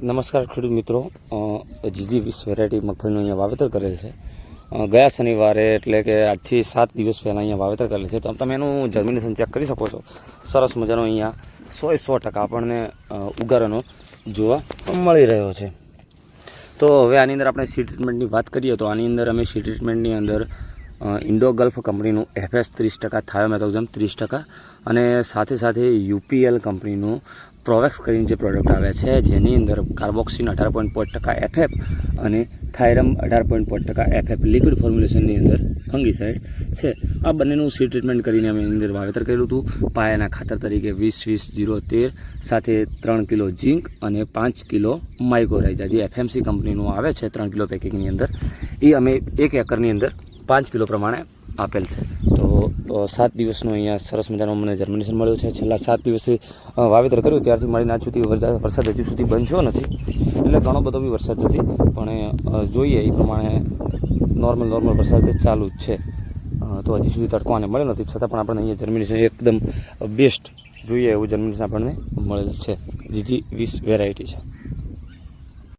નમસ્કાર ખેડૂત મિત્રો. જીજી વીસ વેરાયટી મગફળીનું અહીંયા વાવેતર કરેલ છે. ગયા શનિવારે એટલે કે આજથી સાત દિવસ પહેલાં અહીંયા વાવેતર કરેલ છે. તો તમે એનું જર્મિનેશન ચેક કરી શકો છો. સરસ મજાનો અહીંયા સો સો ટકા આપણને ઉગારાનો જોવા મળી રહ્યો છે. તો હવે આની અંદર આપણે સી ટ્રીટમેન્ટની વાત કરીએ તો આની અંદર અમે સી ટ્રીટમેન્ટની અંદર ઇન્ડો ગલ્ફ કંપનીનું એફએસ ત્રીસ ટકા થાયોમેથોઝમ ત્રીસ ટકા અને સાથે સાથે યુપીએલ કંપનીનું પ્રોવેક્સ કરીને જે પ્રોડક્ટ આવે છે, જેની અંદર કાર્બોક્સિન અઢાર પોઈન્ટ પાંચ ટકા એફએફ અને થાયરમ અઢાર પોઈન્ટ પાંચ ટકા એફએફ લિક્વિડ ફોર્મ્યુલેશનની અંદર ફંગીસાઇડ છે. આ બંનેનું સી ટ્રીટમેન્ટ કરીને અમે અંદર વાવેતર કર્યું હતું. પાયાના ખાતર તરીકે વીસ વીસ, જીરો, તેર, સાથે ત્રણ કિલો ઝીંક અને પાંચ કિલો માઇકોરાઇઝા જે એફએમસી કંપનીનું આવે છે, ત્રણ કિલો પેકિંગની અંદર. એ અમે એક એકરની અંદર પાંચ કિલો પ્રમાણે આપેલ છે. તો સાત દિવસનું અહીંયા સરસ મજાનું મને જર્મિનેશન મળ્યું છે. છેલ્લા સાત દિવસથી વાવેતર કર્યું, ત્યારથી મળીને આજ સુધી વરસાદ હજુ સુધી બંધ થયો નથી. એટલે ઘણો બધો બી વરસાદ નથી, પણ જોઈએ, એ પ્રમાણે નોર્મલ નોર્મલ વરસાદ ચાલુ જ છે. તો હજી સુધી તડકો આને મળ્યો નથી. છતાં પણ આપણને અહીંયા જર્મિનેશન એકદમ બેસ્ટ જોઈએ એવું જર્મિનેશન આપણને મળેલ છે. જીજી વીસ વેરાયટી છે.